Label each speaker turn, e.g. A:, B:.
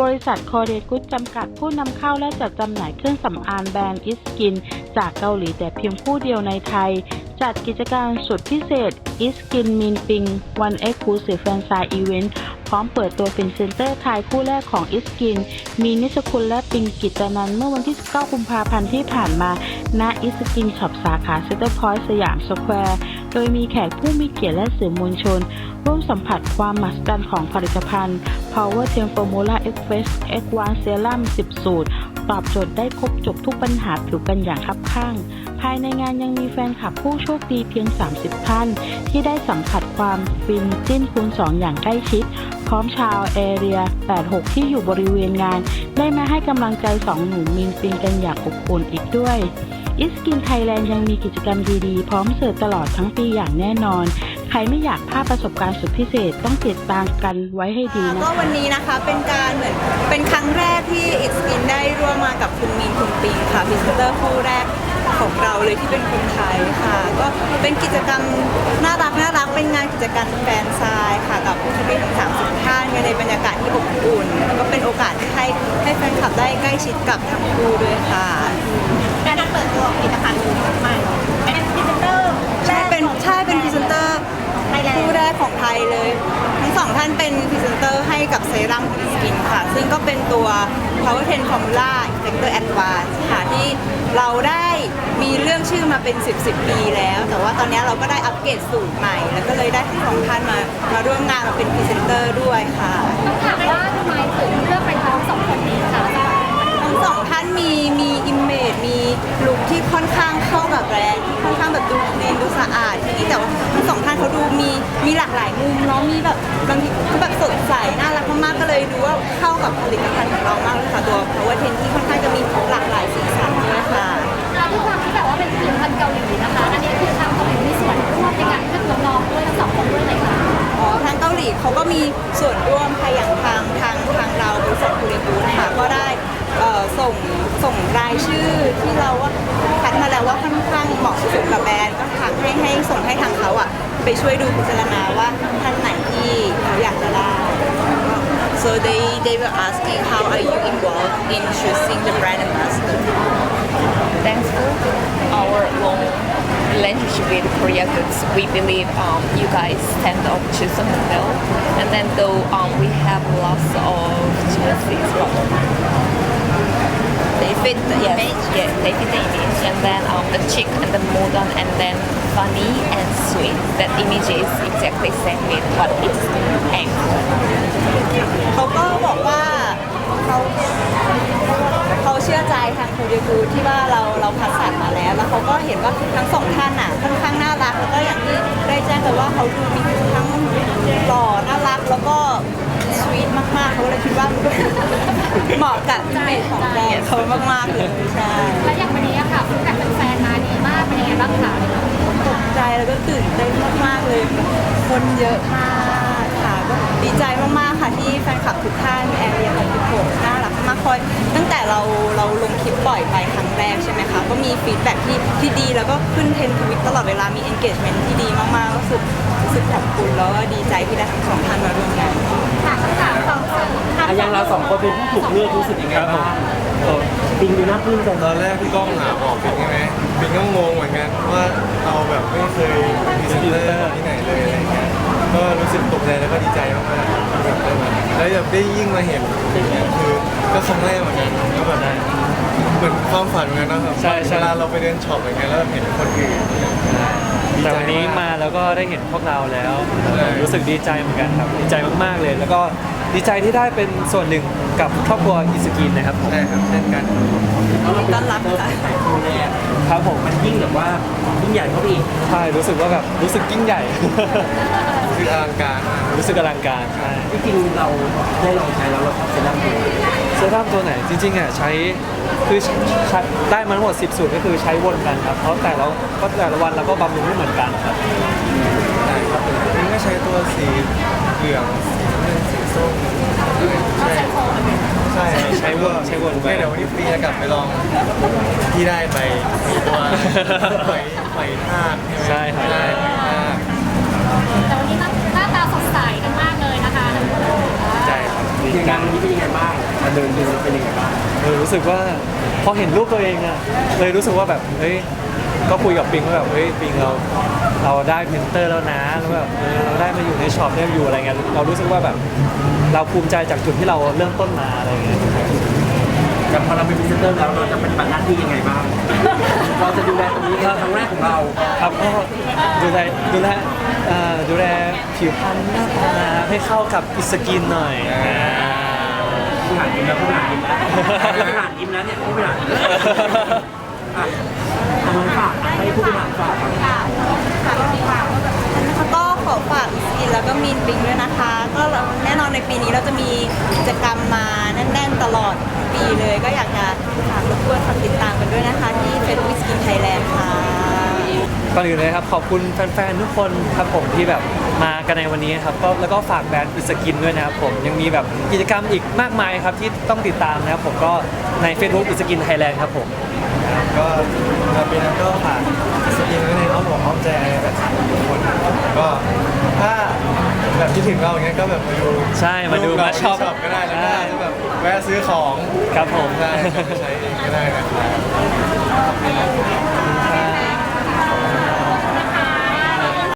A: บริษัทคอเดกุ d จำกัดผู้นำเข้าและจัดจำหน่ายเครื่องสำอางแบรนด์อิสกิน จากเกาหลีแต่เพียงผู้เดียวในไทย จัดกิจการสุดพิเศษอิสกินมินปิงวันเอ็กซ์คลูซีฟแฟนซายอีเวนต์พร้อมเปิดตัวเป็นเซ็นเตอร์ไทยคู่แรกของอิสกิน มีนิสกุลและปิงกิตนันเมื่อวันที่ 19 กุมภาพันธ์ที่ผ่านมา ณ อิสกินช็อปสาขาเซ็นเตอร์พอยต์สยามสแควร์ โดยมีแขกผู้มีเกียรติและสื่อมวลชน ร่วมสัมผัสความมหัศจรรย์ของผลิตภัณฑ์ Power 10 Formula Express X1 Serum 10 สูตร ตอบโจทย์ได้ครบจบทุกปัญหาผิวกันอย่างคับข้าง ภายในงานยังมีแฟนคลับผู้โชคดีเพียง 30 ท่าน ที่ได้สัมผัสความฟินจิ้นคูณ 2 อย่างใกล้ชิด พร้อมชาวเอเรีย 86 ที่อยู่บริเวณงาน ได้มาให้กำลังใจสองหนุ่มมินฟินกันอย่างอบอุ่นอีกด้วยอิสกินไทยแลนด์ยังมีกิจกรรมดีๆ พร้อมเสิร์ฟตลอดทั้งปีอย่างแน่นอน ใครไม่อยากพลาดประสบการณ์สุดพิเศษต้องติดตามกันไว้ให้ดีนะ
B: ก็วันนี้นะคะเป็นการเหมือนเป็นครั้งแรกที่ X p i n ได้ร่วมมากับคุณมีนคุณปิงค่ะพรีเซนเตอร์คู่แรกของเราเลยที่เป็นคนไทยค่ะ ก็เป็นกิจกรรมน่ารักน่ารักเป็นงานกิจกรรมแฟนซายค่ะ กับผู้ชมทั้งสามสิบท่านในบรรยากาศที่อบอุ่นแล้วก็เป็นโอกาสที่ให้ให้แฟนคลับได้ใกล้ชิดกับทั้งคู่ด้วยค่ะ
C: การเปิดตัวผลิตภัณฑ์ใหม่
B: ของไทยเลยทั้งสองท่านเป็นพรีเซนเตอร์ให้กับเซรั่มของสกินค่ะ ซึ่งก็เป็นตัว Power 10 Formula Effector Advance ค่ะที่เราได้มีเรื่องชื่อมาเป็น 10 10 ปีแล้ว แต่ว่าตอนนี้เราก็ได้อัปเกรดสูตรใหม่ แล้วก็เลยได้ทั้งสองท่านมามาร่วมงานมาเป็นพรีเซนเตอร์ด้วยค่ะ
C: ถามว่าทำไมถึงเลือกเป็นน้องสองคนนี้คะ
B: ทั้งสองท่านมีมีอิมเมจมีลุคที่ค่อนข้างเข้ากับแบรนด์ที่ค่อนข้างแบบดูคลีนดูสะอาดทีนี้แต่ว่า มีมีหลากหลายมุมเนาะมีแบบบางทีเขาแบบสดใสน่ารักมากๆก็เลยดูว่าเข้ากับผลิตภัณฑ์ของเรามากเลยค่ะตัว Power 10ที่ค่อนข้างจะมีหลากหลายสีสันด้วยค่ะ
C: เราด้วยความที่แบบว่าเป็นผลิตภัณฑ์เกาหลีนะคะ อันนี้คือทางเกาหลีมีส่วนร่วมในการเลือกน้องๆด้วยทั้งสองคนด้วยเลยค่ะ
B: อ๋อทางเกาหลีเขาก็มีส่วนร่วมค่ะอย่างทางทางทางเราบริษัทคูเรบูค่ะก็ได้เอ่อส่งส่งรายชื่อที่เราว่าคัดมาแล้วว่าค่อนข้างเหมาะสมกับแบรนด์ก็ทางให้ให้ส่งให้ทางเขาอะ ไปช่วยดูพิจารณาว่าท่านไหนที่เขาอยากจะได้
D: So they, they were asking how are you involved in choosing the brand ambassador?
E: Thanks for our long relationship with Korea Goods, we believe um, you guys stand up to something well. And then though um, we have lots of choices, but
D: They fit the
E: yes,
D: image?
E: yeah, they fit the image. And then um, the chic and the modern and then funny and sweet. That image is exactly same with what it's aimed
B: เขาก็บอกว่าเขาเขาเชื่อใจทางคูเรบูที่ว่าเราเราคัดสรรมาแล้ว แล้วเขาก็เห็นว่าทั้งสองท่านอะค่อนข้างน่ารักแล้วก็อย่างที่ได้แจ้งไปว่าเขาดูมีทั้งหล่อน่ารักแล้วก็ มากๆเขาก็เลยคิดว่าเหมาะกับอิมเมจของแบรนด์เขามากๆเลยใช่
C: และอย่างวันนี้อะค่ะฟีดแบ็กเป็นแฟนๆมาดีมากเป็นยังไงบ้างคะ
B: ตกใจแล้วก็ตื่นเต้นมาก ๆ เลย คนเยอะมากค่ะก็ดีใจมาก ๆ ค่ะที่แฟนคลับทุกท่านแอร์เรียของทุกคนน่ารักมากคอย ตั้งแต่เราเราลงคลิปปล่อยไปครั้งแรกใช่ไหมคะ ก็มีฟีดแบ็กที่ที่ดีแล้วก็ขึ้นเทรนด์ทวิตตลอดเวลามี engagement ที่ดีมาก ๆ ก็รู้สึกรู้สึกขอบคุณแล้วก็ดีใจที่ได้ทั้งสองท่านมาร่วมงาน
C: ค่ะคำถามส องสื่อ
F: อะอย่างเราสองคนเป็นผู้ถูกเลือกรู้สึกยังไงบ้างเออปิงดูน่าปลื้มใจ
G: ตอนแรกพี่ก้องหาออกปิงใช่ไหมปิงก็งงเหมือนกันว่าเราแบบไม่เคยพรีเซนเตอร์ที่ไหนเลยอะไรเงี้ยก็รู้สึกตกใจแล้วก็ดีใจมากๆแบบได้มาแล้วแบบได้ยิ่งมาเห็นอย่างเงี้ยคือก็ครั้งแรกเหมือนกันก็แบบเหมือนความฝันเหมือนกันนะครับ
F: ใช่ใช่
G: เวลาเราไปเดินช็อปอย่างเงี้ยแล้วเห็นคนอื่นดี
F: แต่
G: ใจ
F: วันนี้มาแล้วก็ได้เห็นพวกเราแล้วรู้สึกดีใจเหมือนกันครับ ดีใจมากๆเลย แล้วก็ ดีใจที่ได้เป็นส่วนหนึ่งกับครอบครัวอิสกินนะครับผม
G: ใช่ครับเช่นกัน
B: ต้อนรับค่ะ
F: ครับผม
H: มันยิ่งแบบว่ายิ่งใหญ่เข้าไปอีก
F: ใช่รู้สึกว่าแบบรู้สึกยิ่งใหญ่
G: คืออลังการมาก
F: รู้สึกอลังการใช่
H: ที่จริงเราได้ลองใช้แล้วเราชอบเซรั่มตัวไหน
F: เซรั่มตัวไหนจริงๆอะใช้ คือใช้ได้มาทั้งหมด 10 สูตรก็คือใช้วนกันครับ เพราะแต่ละเพราะแต่ละวันเราก็บำรุงไม่เหมือนกันครับ
G: ใช่ครับปิงก็ใช้ตัวสีเหลืองสีน้ำเงินสีส้มใช่ใช่
F: ใช้วนใช้วนไป
G: ไม่เดี๋ยววันนี้ฟรีจะกลับไปลองที่ได้ไปมีตัวไหมไหมทาก
F: ใช่ครับ
G: ไหมทาก
C: แต่วันนี้หน้าตาสดใสกันมากเลยนะคะ ที
H: มงานวันนี้เป็นยังไงบ้างมาเดินดูแล้วเป็นยังไงบ้าง
F: เออรู้สึกว่าพอเห็นรูปตัวเองอะเลยรู้สึกว่าแบบเฮ้ยก็คุยกับปิงว่าแบบเฮ้ยปิงเราเราได้พรีเพนเตอร์แล้วนะแล้วแบบเออเราได้มาอยู่ในช็อปได้อยู่อะไรเงี้ยเรารู้สึกว่าแบบเราภูมิใจจากจุดที่เราเริ่มต้นมาอะไรเงี้ย
H: แต่พอเราเป็นพรีเซนเตอร์แล้วเราจะปฏิบัติหน้าที่ยังไงบ้าง เราจะดูแลตรงนี้เป็นครั้งแรกของเรา
F: ครับก็ดูแลดูแลเอ่อดูแลผิวพรรณหน้าตาให้เข้ากับอิสกินหน่อยอ่า
H: ผู้บริหารยิ้มแล้วผู้บริหารยิ้มแล้วผู้บริหารยิ้มแล้วเนี่ยผู้บริหารอะเอามาฝากให้ผู้บริหารฝากครับ
B: ก็ขอฝากอิสกินแล้วก็มีนปิงด้วยนะคะ ก็แน่นอนในปีนี้เราจะมีกิจกรรมมาแน่น ๆ ตลอดปีเลย ก็อยากจะฝากรบกวนฝากติดตามกันด้วยนะคะ ที่เฟซบุ๊กสกินไทยแลนด์ค่ะ
F: ก่อนอื่นเลยครับ ขอบคุณแฟนๆ ทุกคนครับผมที่แบบมากันในวันนี้ครับก็แล้วก็ฝากแบรนด์อิสกินด้วยนะครับผมยังมีแบบกิจกรรมอีกมากมายครับที่ต้องติดตามนะครับผมก็ใน Facebook อิสกินไทยแลนด์ครับผม
G: ก็เราเป็นนั้นก็ฝากสกินไว้ในอ้อมอกอ้อมใจแบบทุกคนนะครับก็ถ้าแบบคิดถึงเราอย่างเงี้ยก็แบบมาดู
F: ใช่มาดู
G: รูปเร
F: มาช็อป
G: ที่ก็ได้แล้วก็
F: ใช่
G: จะแบบแวะซื้อของ
F: ครับผม
G: ได้ก็ไปใช้เองก็ได้นะครับ